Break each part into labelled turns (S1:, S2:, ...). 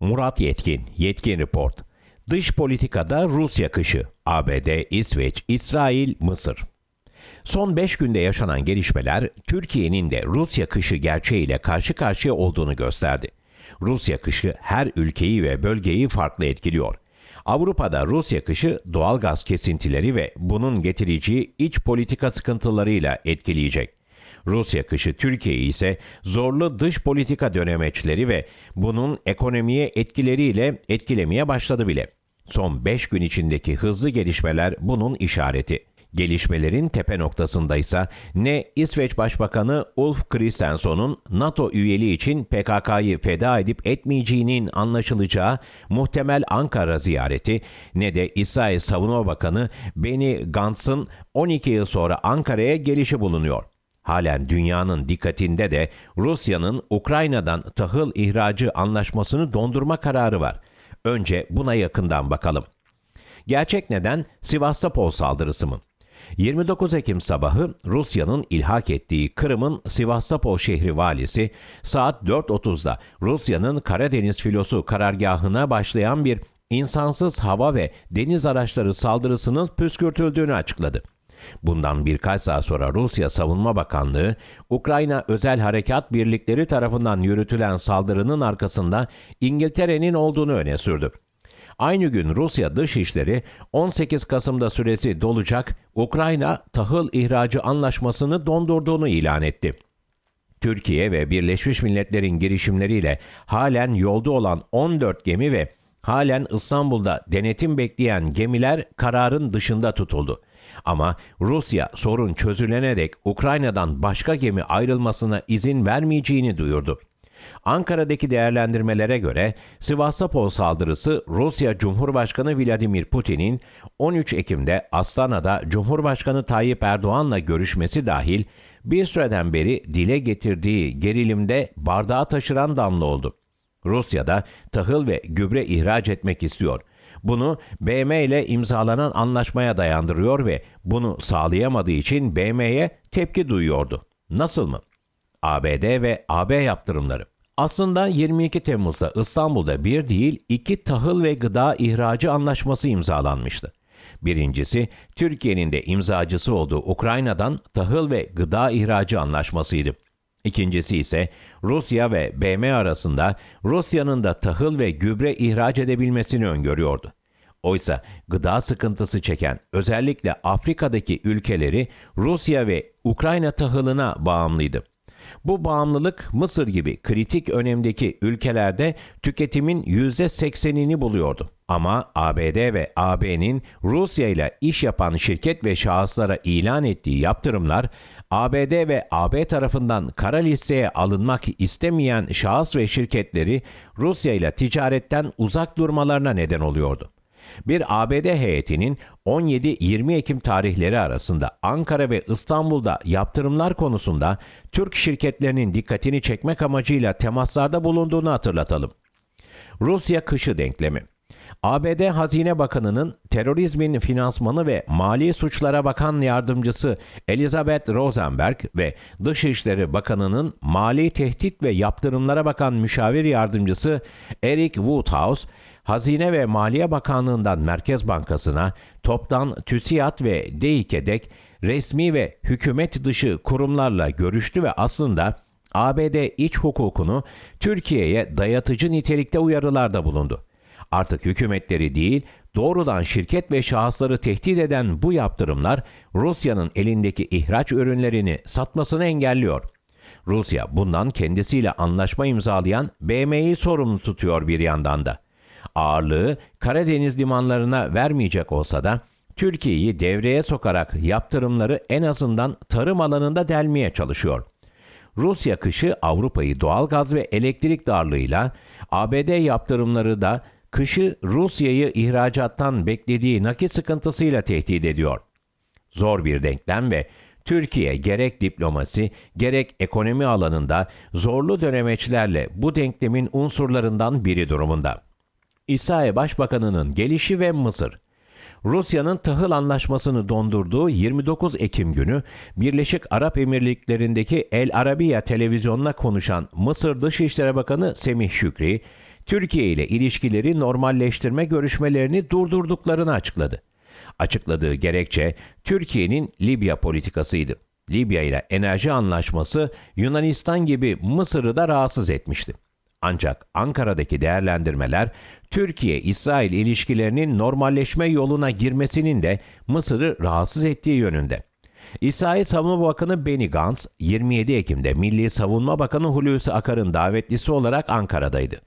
S1: Murat Yetkin, Yetkin Report. Dış politikada Rusya kışı. ABD, İsveç, İsrail, Mısır. Son 5 günde yaşanan gelişmeler Türkiye'nin de Rusya kışı gerçeğiyle karşı karşıya olduğunu gösterdi. Rusya kışı her ülkeyi ve bölgeyi farklı etkiliyor. Avrupa'da Rusya kışı doğal gaz kesintileri ve bunun getireceği iç politika sıkıntılarıyla etkileyecek. Rusya kışı Türkiye'yi ise zorlu dış politika dönemeçleri ve bunun ekonomiye etkileriyle etkilemeye başladı bile. Son 5 gün içindeki hızlı gelişmeler bunun işareti. Gelişmelerin tepe noktasında ise ne İsveç Başbakanı Ulf Kristenson'un NATO üyeliği için PKK'yı feda edip etmeyeceğinin anlaşılacağı muhtemel Ankara ziyareti ne de İsrail Savunma Bakanı Benny Gantz'ın 12 yıl sonra Ankara'ya gelişi bulunuyor. Halen dünyanın dikkatinde de Rusya'nın Ukrayna'dan tahıl ihracı anlaşmasını dondurma kararı var. Önce buna yakından bakalım. Gerçek neden Sivastopol saldırısı mı? 29 Ekim sabahı Rusya'nın ilhak ettiği Kırım'ın Sivastopol şehri valisi saat 4.30'da Rusya'nın Karadeniz filosu karargahına başlayan bir insansız hava ve deniz araçları saldırısının püskürtüldüğünü açıkladı. Bundan birkaç saat sonra Rusya Savunma Bakanlığı, Ukrayna Özel Harekat Birlikleri tarafından yürütülen saldırının arkasında İngiltere'nin olduğunu öne sürdü. Aynı gün Rusya Dışişleri 18 Kasım'da süresi dolacak Ukrayna tahıl ihracı anlaşmasını dondurduğunu ilan etti. Türkiye ve Birleşmiş Milletler'in girişimleriyle halen yolda olan 14 gemi ve halen İstanbul'da denetim bekleyen gemiler kararın dışında tutuldu. Ama Rusya sorun çözülene dek Ukrayna'dan başka gemi ayrılmasına izin vermeyeceğini duyurdu. Ankara'daki değerlendirmelere göre Sivastopol saldırısı Rusya Cumhurbaşkanı Vladimir Putin'in 13 Ekim'de Astana'da Cumhurbaşkanı Tayyip Erdoğan'la görüşmesi dahil bir süreden beri dile getirdiği gerilimde bardağı taşıran damla oldu. Rusya'da tahıl ve gübre ihraç etmek istiyor. Bunu BM ile imzalanan anlaşmaya dayandırıyor ve bunu sağlayamadığı için BM'ye tepki duyuyordu. Nasıl mı? ABD ve AB yaptırımları. Aslında 22 Temmuz'da İstanbul'da bir değil iki tahıl ve gıda ihracı anlaşması imzalanmıştı. Birincisi Türkiye'nin de imzacısı olduğu Ukrayna'dan tahıl ve gıda ihracı anlaşmasıydı. İkincisi ise Rusya ve BM arasında Rusya'nın da tahıl ve gübre ihraç edebilmesini öngörüyordu. Oysa gıda sıkıntısı çeken özellikle Afrika'daki ülkeleri Rusya ve Ukrayna tahılına bağımlıydı. Bu bağımlılık Mısır gibi kritik önemdeki ülkelerde tüketimin %80'ini buluyordu. Ama ABD ve AB'nin Rusya ile iş yapan şirket ve şahıslara ilan ettiği yaptırımlar ABD ve AB tarafından kara listeye alınmak istemeyen şahıs ve şirketleri Rusya ile ticaretten uzak durmalarına neden oluyordu. Bir ABD heyetinin 17-20 Ekim tarihleri arasında Ankara ve İstanbul'da yaptırımlar konusunda Türk şirketlerinin dikkatini çekmek amacıyla temaslarda bulunduğunu hatırlatalım. Rusya kışı denklemi ABD Hazine Bakanı'nın terörizmin finansmanı ve mali suçlara bakan yardımcısı Elizabeth Rosenberg ve Dışişleri Bakanı'nın mali tehdit ve yaptırımlara bakan müşavir yardımcısı Eric Woodhouse, Hazine ve Maliye Bakanlığı'ndan Merkez Bankası'na, toptan TÜSİAD ve DİK'e dek resmi ve hükümet dışı kurumlarla görüştü ve aslında ABD iç hukukunu Türkiye'ye dayatıcı nitelikte uyarılarda bulundu. Artık hükümetleri değil, doğrudan şirket ve şahısları tehdit eden bu yaptırımlar Rusya'nın elindeki ihraç ürünlerini satmasını engelliyor. Rusya bundan kendisiyle anlaşma imzalayan BM'yi sorumlu tutuyor bir yandan da. Ağırlığı Karadeniz limanlarına vermeyecek olsa da Türkiye'yi devreye sokarak yaptırımları en azından tarım alanında delmeye çalışıyor. Rusya kışı Avrupa'yı doğal gaz ve elektrik darlığıyla, ABD yaptırımları da kışı Rusya'yı ihracattan beklediği nakit sıkıntısıyla tehdit ediyor. Zor bir denklem ve Türkiye gerek diplomasi gerek ekonomi alanında zorlu dönemeçlerle bu denklemin unsurlarından biri durumunda. İsrail Başbakanı'nın gelişi ve Mısır. Rusya'nın tahıl anlaşmasını dondurduğu 29 Ekim günü Birleşik Arap Emirlikleri'ndeki El Arabiya televizyonuna konuşan Mısır Dışişleri Bakanı Semih Şükri, Türkiye ile ilişkileri normalleştirme görüşmelerini durdurduklarını açıkladı. Açıkladığı gerekçe Türkiye'nin Libya politikasıydı. Libya ile enerji anlaşması Yunanistan gibi Mısır'ı da rahatsız etmişti. Ancak Ankara'daki değerlendirmeler Türkiye-İsrail ilişkilerinin normalleşme yoluna girmesinin de Mısır'ı rahatsız ettiği yönünde. İsrail Savunma Bakanı Benny Gantz 27 Ekim'de Milli Savunma Bakanı Hulusi Akar'ın davetlisi olarak Ankara'daydı.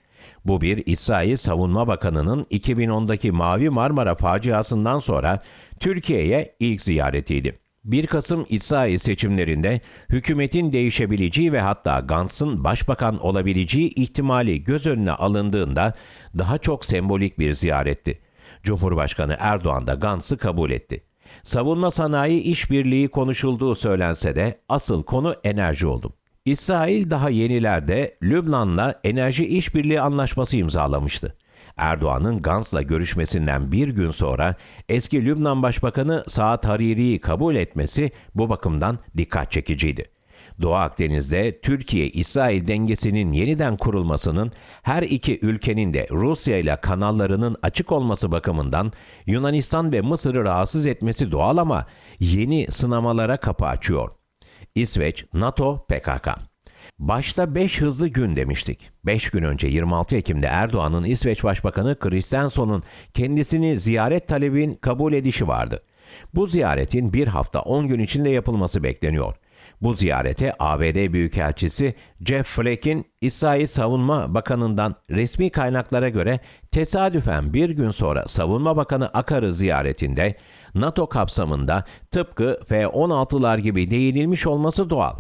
S1: Bu bir İsrail Savunma Bakanı'nın 2010'daki Mavi Marmara faciasından sonra Türkiye'ye ilk ziyaretiydi. 1 Kasım İsrail seçimlerinde hükümetin değişebileceği ve hatta Gantz'ın başbakan olabileceği ihtimali göz önüne alındığında daha çok sembolik bir ziyaretti. Cumhurbaşkanı Erdoğan da Gantz'ı kabul etti. Savunma sanayi işbirliği konuşulduğu söylense de asıl konu enerji oldu. İsrail daha yenilerde Lübnan'la enerji işbirliği anlaşması imzalamıştı. Erdoğan'ın Gantz'la görüşmesinden bir gün sonra eski Lübnan Başbakanı Saad Hariri'yi kabul etmesi bu bakımdan dikkat çekiciydi. Doğu Akdeniz'de Türkiye-İsrail dengesinin yeniden kurulmasının her iki ülkenin de Rusya ile kanallarının açık olması bakımından Yunanistan ve Mısır'ı rahatsız etmesi doğal ama yeni sınamalara kapı açıyor. İsveç, NATO, PKK. Başta 5 hızlı gün demiştik. 5 gün önce 26 Ekim'de Erdoğan'ın İsveç Başbakanı Kristenson'un kendisini ziyaret talebin kabul edişi vardı. Bu ziyaretin bir hafta 10 gün içinde yapılması bekleniyor. Bu ziyarete ABD Büyükelçisi Jeff Flake'in İsrail Savunma Bakanı'ndan resmi kaynaklara göre tesadüfen bir gün sonra Savunma Bakanı Akar'ı ziyaretinde NATO kapsamında tıpkı F-16'lar gibi değinilmiş olması doğal.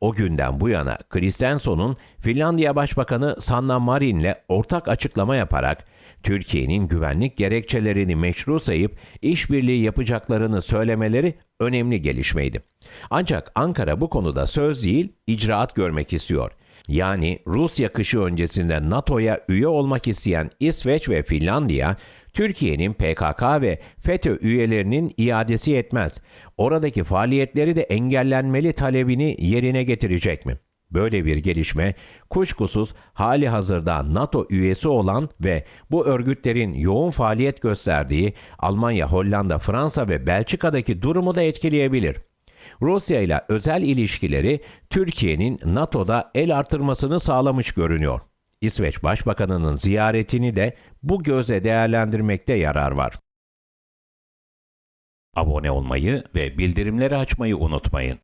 S1: O günden bu yana Kristenson'un Finlandiya Başbakanı Sanna Marin'le ortak açıklama yaparak Türkiye'nin güvenlik gerekçelerini meşru sayıp işbirliği yapacaklarını söylemeleri önemli gelişmeydi. Ancak Ankara bu konuda söz değil, icraat görmek istiyor. Yani Rusya kışı öncesinde NATO'ya üye olmak isteyen İsveç ve Finlandiya, Türkiye'nin PKK ve FETÖ üyelerinin iadesi yetmez. Oradaki faaliyetleri de engellenmeli talebini yerine getirecek mi? Böyle bir gelişme kuşkusuz hali hazırda NATO üyesi olan ve bu örgütlerin yoğun faaliyet gösterdiği Almanya, Hollanda, Fransa ve Belçika'daki durumu da etkileyebilir. Rusya ile özel ilişkileri Türkiye'nin NATO'da el artırmasını sağlamış görünüyor. İsveç Başbakanı'nın ziyaretini de bu göze değerlendirmekte yarar var. Abone olmayı ve bildirimleri açmayı unutmayın.